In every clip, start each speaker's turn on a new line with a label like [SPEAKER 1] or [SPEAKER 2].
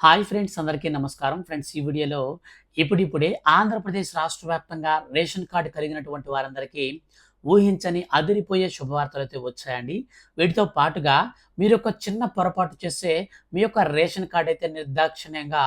[SPEAKER 1] Hi friends అందరికీ నమస్కారం. Friends ఈ వీడియోలో ఇప్పుడిప్పుడే ఆంధ్రప్రదేశ్ రాష్ట్ర వ్యాప్తంగా రేషన్ కార్డు కలిగినటువంటి వారందరికీ ఊహించని అదిరిపోయే శుభవార్తలు అయితే వచ్చాయండి. వీటితో పాటుగా మీరు ఒక చిన్న పొరపాటు చేస్తే మీ యొక్క రేషన్ కార్డు అయితే నిర్దాక్షిణ్యంగా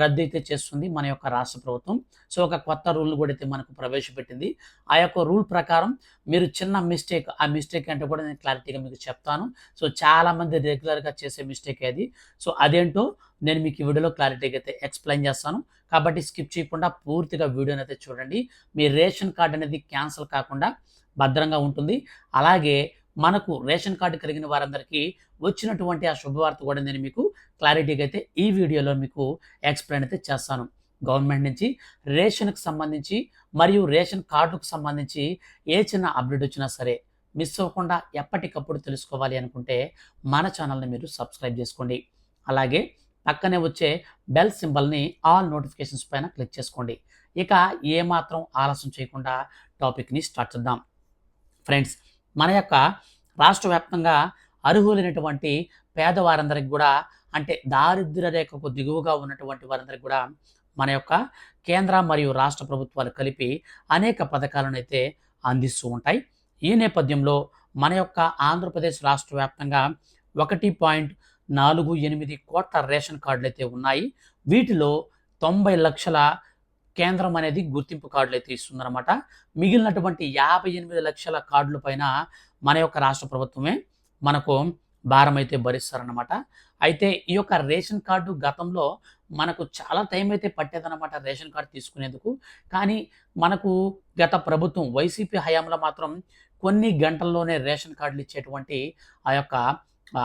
[SPEAKER 1] రద్దు అయితే చేస్తుంది మన యొక్క రాష్ట్ర ప్రభుత్వం. సో ఒక కొత్త రూల్ కూడా అయితే మనకు ప్రవేశపెట్టింది. ఆ యొక్క రూల్ ప్రకారం మీరు చిన్న మిస్టేక్ ఆ మిస్టేక్ అంటే కూడా నేను క్లారిటీగా మీకు చెప్తాను. సో చాలామంది రెగ్యులర్గా చేసే మిస్టేక్ అది. సో అదేంటో నేను మీకు ఈ వీడియోలో క్లారిటీగా అయితే ఎక్స్ప్లెయిన్ చేస్తాను. కాబట్టి స్కిప్ చేయకుండా పూర్తిగా వీడియోని అయితే చూడండి. మీ రేషన్ కార్డ్ అనేది క్యాన్సిల్ కాకుండా భద్రంగా ఉంటుంది. అలాగే మనకు రేషన్ కార్డు కలిగిన వారందరికీ వచ్చినటువంటి ఆ శుభవార్త కూడా నేను మీకు క్లారిటీగా అయితే ఈ వీడియోలో మీకు ఎక్స్ప్లెయిన్ అయితే చేస్తాను. గవర్నమెంట్ నుంచి రేషన్కి సంబంధించి మరియు రేషన్ కార్డుకు సంబంధించి ఏ చిన్న అప్డేట్ వచ్చినా సరే మిస్ అవ్వకుండా ఎప్పటికప్పుడు తెలుసుకోవాలి అనుకుంటే మన ఛానల్ని మీరు సబ్స్క్రైబ్ చేసుకోండి. అలాగే పక్కనే వచ్చే బెల్ సింబల్ని ఆల్ నోటిఫికేషన్స్ పైన క్లిక్ చేసుకోండి. ఇక ఏమాత్రం ఆలస్యం చేయకుండా టాపిక్ని స్టార్ట్ చేద్దాం. ఫ్రెండ్స్ మన యొక్క రాష్ట్ర వ్యాప్తంగా అర్హులైనటువంటి పేదవారందరికి కూడా అంటే దారిద్ర రేఖకు దిగువగా ఉన్నటువంటి వారందరికి కూడా మన యొక్క కేంద్ర మరియు రాష్ట్ర ప్రభుత్వాలు కలిపి అనేక పథకాలను అయితే అందిస్తూ ఉంటాయి. ఈ నేపథ్యంలో మన యొక్క ఆంధ్రప్రదేశ్ రాష్ట్ర వ్యాప్తంగా ఒకటి పాయింట్ నాలుగు ఎనిమిది కోట్ల రేషన్ కార్డులు అయితే ఉన్నాయి. వీటిలో తొంభై లక్షల కేంద్రం అనేది గుర్తింపు కార్డులు అయితే ఇస్తుందన్నమాట. మిగిలినటువంటి యాభై ఎనిమిది లక్షల కార్డుల పైన మన యొక్క రాష్ట్ర ప్రభుత్వమే మనకు భారం అయితే భరిస్తారనమాట అయితే ఈ యొక్క రేషన్ కార్డు గతంలో మనకు చాలా టైం అయితే పట్టేదన్నమాట రేషన్ కార్డు తీసుకునేందుకు. కానీ మనకు గత ప్రభుత్వం వైసీపీ హయాంలో మాత్రం కొన్ని గంటల్లోనే రేషన్ కార్డులు ఇచ్చేటువంటి ఆ యొక్క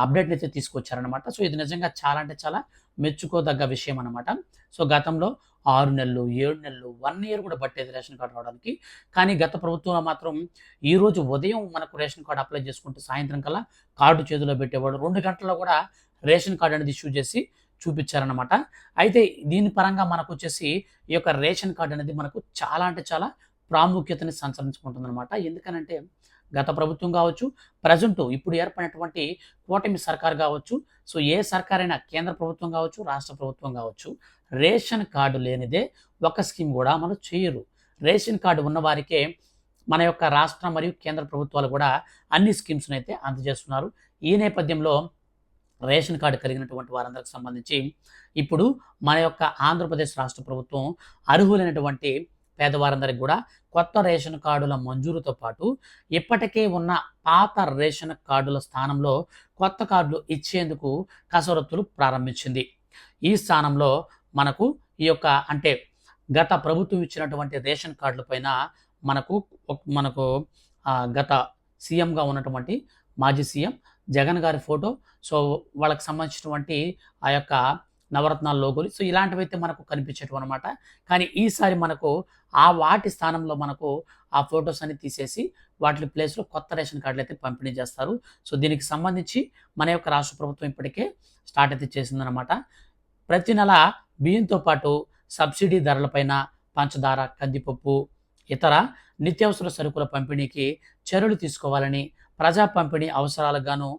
[SPEAKER 1] అప్డేట్ని అయితే తీసుకొచ్చారనమాట సో ఇది నిజంగా చాలా అంటే చాలా మెచ్చుకోదగ్గ విషయం అనమాట సో గతంలో ఆరు నెలలు ఏడు నెలలు వన్ ఇయర్ కూడా పట్టేది రేషన్ కార్డు రావడానికి. కానీ గత ప్రభుత్వంలో మాత్రం ఈరోజు ఉదయం మనకు రేషన్ కార్డు అప్లై చేసుకుంటే సాయంత్రం కల్లా కార్డు చేతిలో పెట్టేవాడు. రెండు గంటల్లో కూడా రేషన్ కార్డు అనేది ఇష్యూ చేసి చూపించారనమాట అయితే దీని పరంగా మనకు వచ్చేసి ఈ యొక్క రేషన్ కార్డు అనేది మనకు చాలా అంటే చాలా ప్రాముఖ్యతని సంచరించుకుంటుంది అనమాట ఎందుకనంటే గత ప్రభుత్వం కావచ్చు ప్రజెంట్ ఇప్పుడు ఏర్పడినటువంటి కూటమి సర్కార్ కావచ్చు సో ఏ సర్కార్ అయినా కేంద్ర ప్రభుత్వం కావచ్చు రాష్ట్ర ప్రభుత్వం కావచ్చు రేషన్ కార్డు లేనిదే ఒక స్కీమ్ కూడా అమలు చేయరు. రేషన్ కార్డు ఉన్నవారికే మన యొక్క రాష్ట్ర మరియు కేంద్ర ప్రభుత్వాలు కూడా అన్ని స్కీమ్స్ని అయితే అందజేస్తున్నారు. ఈ నేపథ్యంలో రేషన్ కార్డు కలిగినటువంటి వారందరికి సంబంధించి ఇప్పుడు మన యొక్క ఆంధ్రప్రదేశ్ రాష్ట్ర ప్రభుత్వం అర్హులైనటువంటి పేదవారందరికి కూడా కొత్త రేషన్ కార్డుల మంజూరుతో పాటు ఇప్పటికే ఉన్న పాత రేషన్ కార్డుల స్థానంలో కొత్త కార్డులు ఇచ్చేందుకు కసరత్తులు ప్రారంభించింది. ఈ స్థానంలో మనకు ఈ యొక్క అంటే గత ప్రభుత్వం ఇచ్చినటువంటి రేషన్ కార్డుల పైన మనకు ఒక- మనకు గత సీఎంగా ఉన్నటువంటి మాజీ సీఎం జగన్ గారి ఫోటో. సో వాళ్ళకి సంబంధించినటువంటి ఆ యొక్క నవరత్నాల లోగోలు సో ఇలాంటివి అయితే మనకు కనిపించటం అనమాట కానీ ఈసారి మనకు ఆ వాటి స్థానంలో మనకు ఆ ఫొటోస్ అన్ని తీసేసి వాటి ప్లేస్లో కొత్త రేషన్ కార్డులు అయితే పంపిణీ చేస్తారు. సో దీనికి సంబంధించి మన యొక్క రాష్ట్ర ప్రభుత్వం ఇప్పటికే స్టార్ట్ అయితే చేసిందనమాట ప్రతి నెల బియ్యంతో పాటు సబ్సిడీ ధరలపైన పంచదార కందిపప్పు ఇతర నిత్యావసర సరుకుల పంపిణీకి చర్యలు తీసుకోవాలని ప్రజా పంపిణీ అవసరాలకు గాను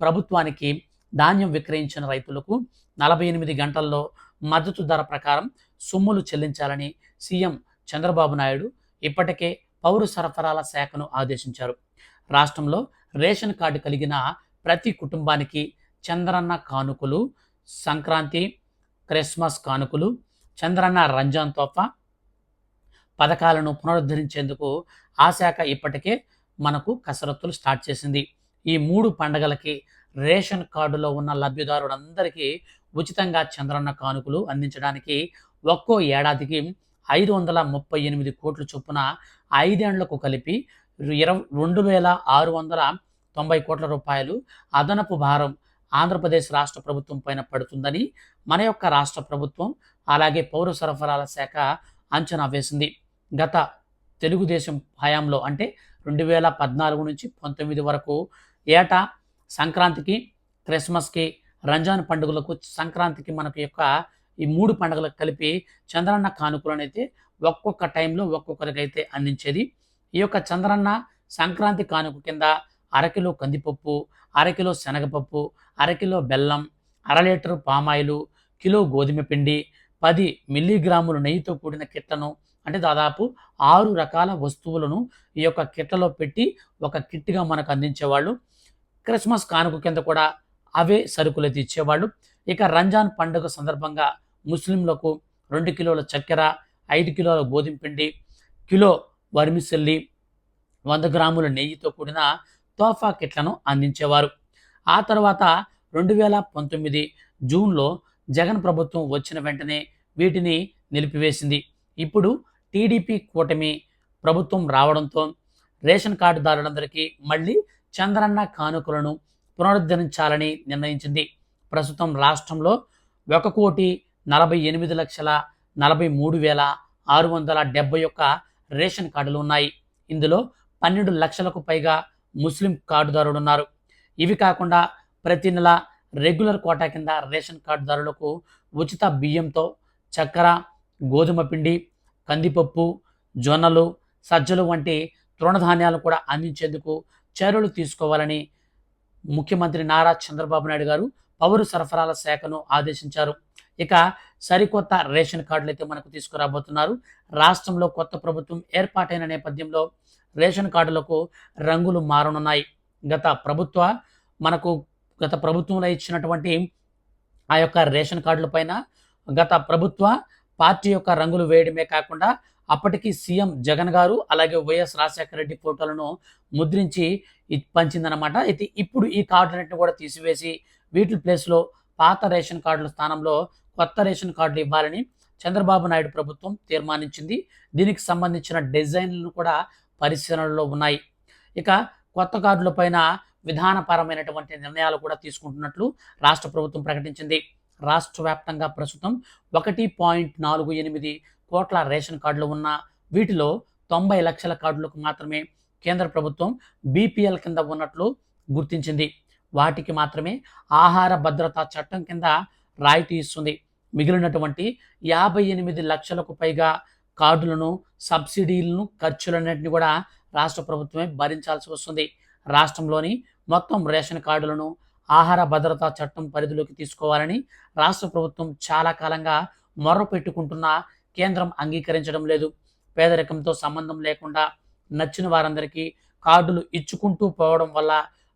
[SPEAKER 1] ప్రభుత్వానికి ధాన్యం విక్రయించిన రైతులకు నలభై ఎనిమిది గంటల్లో మద్దతు ధర ప్రకారం సొమ్ములు చెల్లించాలని సీఎం చంద్రబాబు నాయుడు ఇప్పటికే పౌర సరఫరాల శాఖను ఆదేశించారు. రాష్ట్రంలో రేషన్ కార్డు కలిగిన ప్రతి కుటుంబానికి చంద్రన్న కానుకలు సంక్రాంతి క్రిస్మస్ కానుకలు చంద్రన్న రంజాన్ తోఫా పథకాలను పునరుద్ధరించేందుకు ఆ శాఖ ఇప్పటికే మనకు కసరత్తులు స్టార్ట్ చేసింది. ఈ మూడు పండగలకి రేషన్ కార్డులో ఉన్న లబ్ధిదారులందరికీ ఉచితంగా చంద్రన్న కానుకలు అందించడానికి ఒక్కో ఏడాదికి ఐదు వందల ముప్పై ఎనిమిది కోట్ల చొప్పున ఐదేండ్లకు కలిపి ఇరవై రెండు వేల ఆరు వందల తొంభై కోట్ల రూపాయలు అదనపు భారం ఆంధ్రప్రదేశ్ రాష్ట్ర ప్రభుత్వం పైన పడుతుందని మన యొక్క రాష్ట్ర ప్రభుత్వం అలాగే పౌర సరఫరాల శాఖ అంచనా వేసింది. గత తెలుగుదేశం హయాంలో అంటే రెండు వేల పద్నాలుగు నుంచి పంతొమ్మిది వరకు ఏటా సంక్రాంతికి క్రిస్మస్కి రంజాన్ పండుగలకు సంక్రాంతికి మనకు యొక్క ఈ మూడు పండుగలకు కలిపి చంద్రన్న కానుకలను అయితే ఒక్కొక్క టైంలో ఒక్కొక్కరికైతే అందించేది. ఈ యొక్క చంద్రన్న సంక్రాంతి కానుక కింద అరకిలో కందిపప్పు అరకిలో శనగపప్పు అరకిలో బెల్లం అర లీటరు పామాయిలు కిలో గోధుమ పిండి పది మిల్లీగ్రాములు నెయ్యితో కూడిన కిట్లను అంటే దాదాపు ఆరు రకాల వస్తువులను ఈ యొక్క కిట్లలో పెట్టి ఒక కిట్గా మనకు అందించేవాళ్ళు. క్రిస్మస్ కానుక కింద కూడా అవే సరుకులు అయితే ఇచ్చేవాళ్ళు. ఇక రంజాన్ పండుగ సందర్భంగా ముస్లింలకు రెండు కిలోల చక్కెర ఐదు కిలోల గోధుమ పిండి కిలో వర్మిసెల్లి వంద గ్రాముల నెయ్యితో కూడిన తోఫా కిట్లను అందించేవారు. ఆ తర్వాత రెండు వేల పంతొమ్మిది జూన్లో జగన్ ప్రభుత్వం వచ్చిన వెంటనే వీటిని నిలిపివేసింది. ఇప్పుడు టీడీపీ కూటమి ప్రభుత్వం రావడంతో రేషన్ కార్డుదారులందరికీ మళ్ళీ చంద్రన్న కానుకలను పునరుద్ధరించాలని నిర్ణయించింది. ప్రస్తుతం రాష్ట్రంలో ఒక కోటి నలభై ఎనిమిది లక్షల నలభై మూడు వేల ఆరు వందల డెబ్బై ఒక్క రేషన్ కార్డులు ఉన్నాయి. ఇందులో పన్నెండు లక్షలకు పైగా ముస్లిం కార్డుదారులు ఉన్నారు ఇవి కాకుండా ప్రతి నెల రెగ్యులర్ కోటా కింద రేషన్ కార్డుదారులకు ఉచిత బియ్యంతో చక్కెర గోధుమ పిండి కందిపప్పు జొన్నలు సజ్జలు వంటి తృణధాన్యాలు కూడా అందించేందుకు చర్యలు తీసుకోవాలని ముఖ్యమంత్రి నారా చంద్రబాబు నాయుడు గారు పౌర సరఫరాల శాఖను ఆదేశించారు. ఇక సరికొత్త రేషన్ కార్డులు అయితే మనకు తీసుకురాబోతున్నారు. రాష్ట్రంలో కొత్త ప్రభుత్వం ఏర్పాటైన నేపథ్యంలో రేషన్ కార్డులకు రంగులు మారనున్నాయి. గత ప్రభుత్వ మనకు గత ప్రభుత్వంలో ఇచ్చినటువంటి ఆ యొక్క రేషన్ కార్డుల పైన గత ప్రభుత్వ పార్టీ యొక్క రంగులు వేయడమే కాకుండా అప్పటికి సీఎం జగన్ గారు అలాగే వైఎస్ రాజశేఖర రెడ్డి ఫోటోలను ముద్రించి పంచిందనమాట అయితే ఇప్పుడు ఈ కార్డులన్నింటిని కూడా తీసివేసి వీటి ప్లేస్లో పాత రేషన్ కార్డుల స్థానంలో కొత్త రేషన్ కార్డులు ఇవ్వాలని చంద్రబాబు నాయుడు ప్రభుత్వం తీర్మానించింది. దీనికి సంబంధించిన డిజైన్లు కూడా పరిశీలనలో ఉన్నాయి. ఇక కొత్త కార్డుల పైన విధానపరమైనటువంటి నిర్ణయాలు కూడా తీసుకుంటున్నట్లు రాష్ట్ర ప్రభుత్వం ప్రకటించింది. రాష్ట్ర వ్యాప్తంగా ప్రస్తుతం ఒకటి పాయింట్ నాలుగు ఎనిమిది కోట్ల రేషన్ కార్డులు ఉన్న వీటిలో తొంభై లక్షల కార్డులకు మాత్రమే కేంద్ర ప్రభుత్వం బీపీఎల్ కింద ఉన్నట్లు గుర్తించింది. వాటికి మాత్రమే ఆహార భద్రతా చట్టం కింద రాయితీ ఇస్తుంది. మిగిలినటువంటి యాభై ఎనిమిది లక్షలకు పైగా కార్డులను సబ్సిడీలను ఖర్చులన్నింటినీ కూడా రాష్ట్ర ప్రభుత్వమే భరించాల్సి వస్తుంది. రాష్ట్రంలోని మొత్తం రేషన్ కార్డులను ఆహార భద్రతా చట్టం పరిధిలోకి తీసుకోవాలని రాష్ట్ర ప్రభుత్వం చాలా కాలంగా మొర్ర పెట్టుకుంటున్న కేంద్రం అంగీకరించడం లేదు. పేదరికంతో సంబంధం లేకుండా నచ్చిన వారందరికీ కార్డులు ఇచ్చుకుంటూ పోవడం వల్ల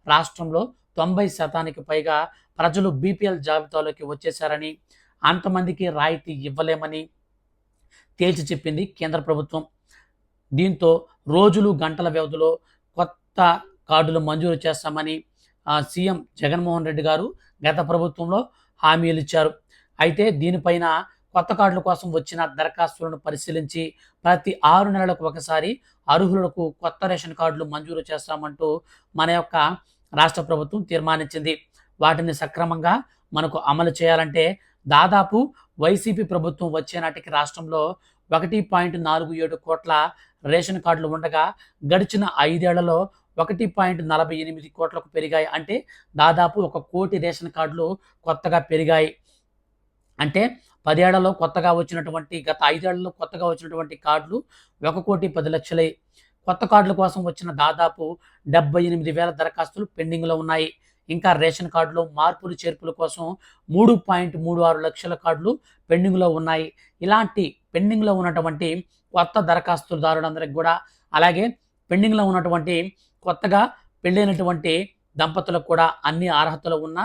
[SPEAKER 1] రాష్ట్రంలో తొంభై శాతానికి పైగా ప్రజలు బీపీఎల్ జాబితాలోకి వచ్చేశారని అంతమందికి రాయితీ ఇవ్వలేమని తేల్చి చెప్పింది కేంద్ర ప్రభుత్వం. దీంతో రోజులు గంటల వ్యవధిలో కొత్త కార్డులు మంజూరు చేస్తామని సీఎం జగన్మోహన్ రెడ్డి గారు గత ప్రభుత్వంలో హామీలు ఇచ్చారు. అయితే దీనిపైన కొత్త కార్డుల కోసం వచ్చిన దరఖాస్తులను పరిశీలించి ప్రతి ఆరు నెలలకు ఒకసారి అర్హులకు కొత్త రేషన్ కార్డులు మంజూరు చేస్తామంటూ మన యొక్క రాష్ట్ర ప్రభుత్వం తీర్మానించింది. వాటిని సక్రమంగా మనకు అమలు చేయాలంటే దాదాపు వైసీపీ ప్రభుత్వం వచ్చే నాటికి రాష్ట్రంలో ఒకటి పాయింట్ నాలుగు ఏడు కోట్ల రేషన్ కార్డులు ఉండగా గడిచిన ఐదేళ్ళలో ఒకటి పాయింట్ నలభై ఎనిమిది కోట్లకు పెరిగాయి. అంటే దాదాపు ఒక కోటి రేషన్ కార్డులు కొత్తగా పెరిగాయి. అంటే పదేళ్ళలో కొత్తగా వచ్చినటువంటి గత ఐదేళ్ళలో కొత్తగా వచ్చినటువంటి కార్డులు ఒక కోటి పది లక్షలై. కొత్త కార్డుల కోసం వచ్చిన దాదాపు డెబ్బై ఎనిమిది వేల దరఖాస్తులు పెండింగ్లో ఉన్నాయి. ఇంకా రేషన్ కార్డులో మార్పులు చేర్పుల కోసం మూడు పాయింట్ మూడు ఆరు లక్షల కార్డులు పెండింగ్లో ఉన్నాయి. ఇలాంటి పెండింగ్లో ఉన్నటువంటి కొత్త దరఖాస్తుదారులందరికి కూడా అలాగే పెండింగ్లో ఉన్నటువంటి కొత్తగా పెళ్ళైనటువంటి దంపతులకు కూడా అన్ని అర్హతలు ఉన్న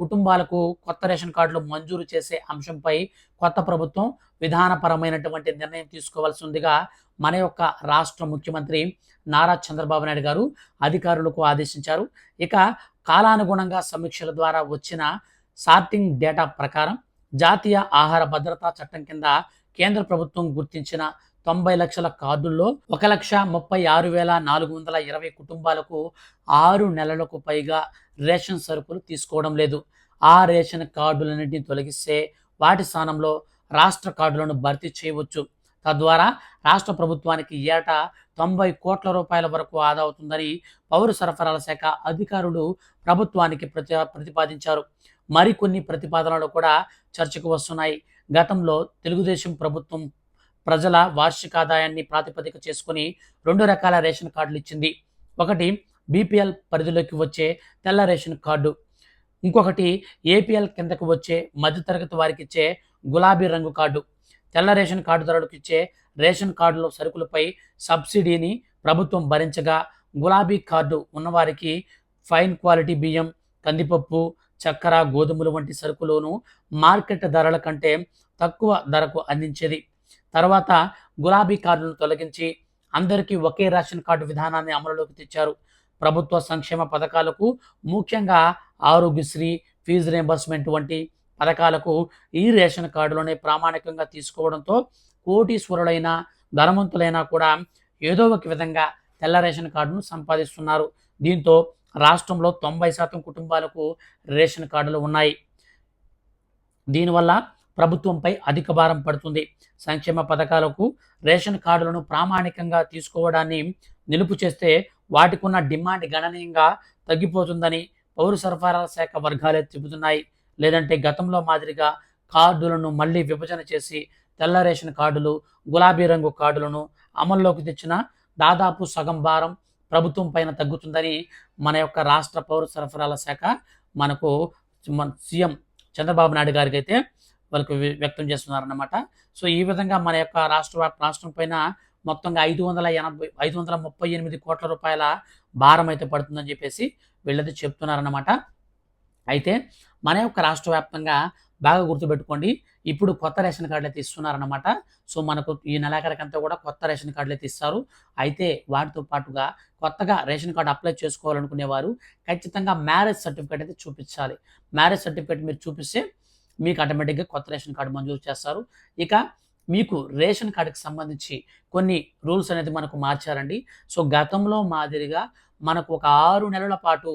[SPEAKER 1] కుటుంబాలకు కొత్త రేషన్ కార్డులు మంజూరు చేసే అంశంపై కొత్త ప్రభుత్వం విధానపరమైనటువంటి నిర్ణయం తీసుకోవాల్సి ఉందిగా మన యొక్క రాష్ట్ర ముఖ్యమంత్రి నారా చంద్రబాబు నాయుడు గారు అధికారులకు ఆదేశించారు. ఇక కాలానుగుణంగా సమీక్షల ద్వారా వచ్చిన సార్టింగ్ డేటా ప్రకారం జాతీయ ఆహార భద్రతా చట్టం కింద కేంద్ర ప్రభుత్వం గుర్తించిన తొంభై లక్షల కార్డుల్లో ఒక లక్ష ముప్పై ఆరు వేల నాలుగు వందల ఇరవై కుటుంబాలకు ఆరు నెలలకు పైగా రేషన్ సరుకులు తీసుకోవడం లేదు. ఆ రేషన్ కార్డులన్నింటినీ తొలగిస్తే వాటి స్థానంలో రాష్ట్ర కార్డులను భర్తీ చేయవచ్చు. తద్వారా రాష్ట్ర ప్రభుత్వానికి ఏటా తొంభై కోట్ల రూపాయల వరకు ఆదా అవుతుందని పౌర సరఫరాల శాఖ అధికారులు ప్రభుత్వానికి ప్రతి ప్రతిపాదించారు. మరికొన్ని ప్రతిపాదనలు కూడా చర్చకు వస్తున్నాయి. గతంలో తెలుగుదేశం ప్రభుత్వం ప్రజల వార్షిక ఆదాయాన్ని ప్రాతిపదిక చేసుకుని రెండు రకాల రేషన్ కార్డులు ఇచ్చింది. ఒకటి బీపీఎల్ పరిధిలోకి వచ్చే తెల్ల రేషన్ కార్డు. ఇంకొకటి ఏపీఎల్ కిందకు వచ్చే మధ్యతరగతి వారికి ఇచ్చే గులాబీ రంగు కార్డు. తెల్ల రేషన్ కార్డుదారులకు ఇచ్చే రేషన్ కార్డులో సరుకులపై సబ్సిడీని ప్రభుత్వం భరించగా గులాబీ కార్డు ఉన్నవారికి ఫైన్ క్వాలిటీ బియ్యం కందిపప్పు చక్కెర గోధుమలు వంటి సరుకులను మార్కెట్ ధరల కంటే తక్కువ ధరకు అందించేది. తర్వాత గులాబీ కార్డులను తొలగించి అందరికీ ఒకే రేషన్ కార్డు విధానాన్ని అమలులోకి తెచ్చారు. ప్రభుత్వ సంక్షేమ పథకాలకు ముఖ్యంగా ఆరోగ్యశ్రీ ఫీజు రియంబర్స్మెంట్ వంటి పథకాలకు ఈ రేషన్ కార్డులోనే ప్రామాణికంగా తీసుకోవడంతో కోటీశ్వరులైన ధనవంతులైనా కూడా ఏదో ఒక విధంగా తెల్ల రేషన్ కార్డును సంపాదిస్తున్నారు. దీంతో రాష్ట్రంలో తొంభై శాతం కుటుంబాలకు రేషన్ కార్డులు ఉన్నాయి. దీనివల్ల ప్రభుత్వంపై అధిక భారం పడుతుంది. సంక్షేమ పథకాలకు రేషన్ కార్డులను ప్రామాణికంగా తీసుకోవడాన్ని నిలుపు చేస్తే వాటికున్న డిమాండ్ గణనీయంగా తగ్గిపోతుందని పౌర సరఫరాల శాఖ వర్గాలే చెబుతున్నాయి. లేదంటే గతంలో మాదిరిగా కార్డులను మళ్ళీ విభజన చేసి తెల్ల రేషన్ కార్డులు గులాబీ రంగు కార్డులను అమల్లోకి తెచ్చిన దాదాపు సగం భారం ప్రభుత్వం పైన తగ్గుతుందని మన యొక్క రాష్ట్ర పౌర సరఫరాల శాఖ మనకు మన సీఎం చంద్రబాబు నాయుడు గారికి అయితే వాళ్ళకు వ్యక్తం చేస్తున్నారన్నమాట. సో ఈ విధంగా మన యొక్క రాష్ట్ర రాష్ట్రం పైన మొత్తంగా ఐదు వందల ఎనభై ఐదు వందల ముప్పై ఎనిమిది కోట్ల రూపాయల భారం అయితే పడుతుందని చెప్పేసి వీళ్ళైతే చెప్తున్నారన్నమాట. అయితే మన యొక్క రాష్ట్ర వ్యాప్తంగా బాగా గుర్తుపెట్టుకోండి ఇప్పుడు కొత్త రేషన్ కార్డులు అయితే ఇస్తున్నారన్నమాట. సో మనకు ఈ నెలాఖరికంతా కూడా కొత్త రేషన్ కార్డులు అయితే ఇస్తారు. అయితే వాటితో పాటుగా కొత్తగా రేషన్ కార్డు అప్లై చేసుకోవాలనుకునేవారు ఖచ్చితంగా మ్యారేజ్ సర్టిఫికేట్ అయితే చూపించాలి. మ్యారేజ్ సర్టిఫికేట్ మీరు చూపిస్తే మీకు ఆటోమేటిక్గా కొత్త రేషన్ కార్డు మంజూరు చేస్తారు. ఇక మీకు రేషన్ కార్డుకి సంబంధించి కొన్ని రూల్స్ అనేది మనకు మార్చారండి. సో గతంలో మాదిరిగా మనకు ఒక ఆరు నెలల పాటు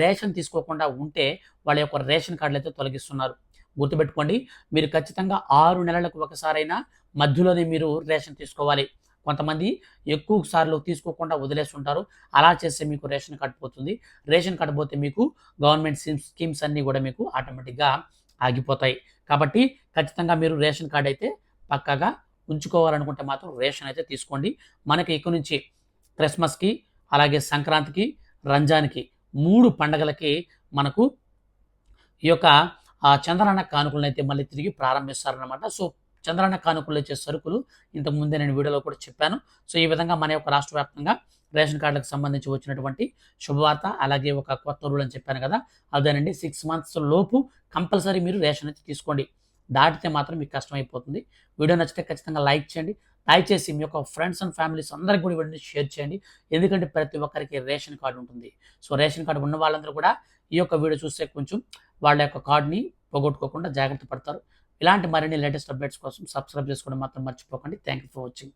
[SPEAKER 1] రేషన్ తీసుకోకుండా ఉంటే వాళ్ళ యొక్క రేషన్ కార్డులు అయితే తొలగిస్తున్నారు. గుర్తుపెట్టుకోండి మీరు ఖచ్చితంగా ఆరు నెలలకు ఒకసారైనా మధ్యలోనే మీరు రేషన్ తీసుకోవాలి. కొంతమంది ఎక్కువ సార్లు తీసుకోకుండా వదిలేస్తుంటారు అలా చేస్తే మీకు రేషన్ కార్డు పోతుంది. రేషన్ కార్డు పోతే మీకు గవర్నమెంట్ స్కీమ్స్ అన్నీ కూడా మీకు ఆటోమేటిక్గా ఆగిపోతాయి. కాబట్టి ఖచ్చితంగా మీరు రేషన్ కార్డు అయితే పక్కగా ఉంచుకోవాలనుకుంటే మాత్రం రేషన్ అయితే తీసుకోండి. మనకి ఇక్కడి నుంచి క్రిస్మస్కి అలాగే సంక్రాంతికి రంజాన్కి మూడు పండగలకి మనకు ఈ యొక్క చంద్రాన కానుకలను అయితే మళ్ళీ తిరిగి ప్రారంభిస్తారనమాట సో చంద్రాన కానుకలు ఇచ్చే సరుకులు ఇంతకు ముందే నేను వీడియోలో కూడా చెప్పాను. సో ఈ విధంగా మన యొక్క రాష్ట్ర వ్యాప్తంగా రేషన్ కార్డులకు సంబంధించి వచ్చినటువంటి శుభవార్త అలాగే ఒక కొత్త రూల్ అని చెప్పాను కదా అదేనండి. సిక్స్ మంత్స్ లోపు కంపల్సరీ మీరు రేషన్ అయితే తీసుకోండి. దాటితే మాత్రం మీకు కష్టమైపోతుంది. వీడియో నచ్చితే ఖచ్చితంగా లైక్ చేయండి. దయచేసి మీ యొక్క ఫ్రెండ్స్ అండ్ ఫ్యామిలీస్ అందరికీ కూడా వీడియోని షేర్ చేయండి. ఎందుకంటే ప్రతి ఒక్కరికి రేషన్ కార్డు ఉంటుంది. సో రేషన్ కార్డు ఉన్న వాళ్ళందరూ కూడా ఈ యొక్క వీడియో చూస్తే కొంచెం వాళ్ళ యొక్క కార్డుని పోగొట్టుకోకుండా జాగ్రత్త పడతారు. ఇలాంటి మరిన్ని లేటెస్ట్ అప్డేట్స్ కోసం సబ్స్క్రైబ్ చేసుకోవడం మాత్రం మర్చిపోకండి. Thank you for watching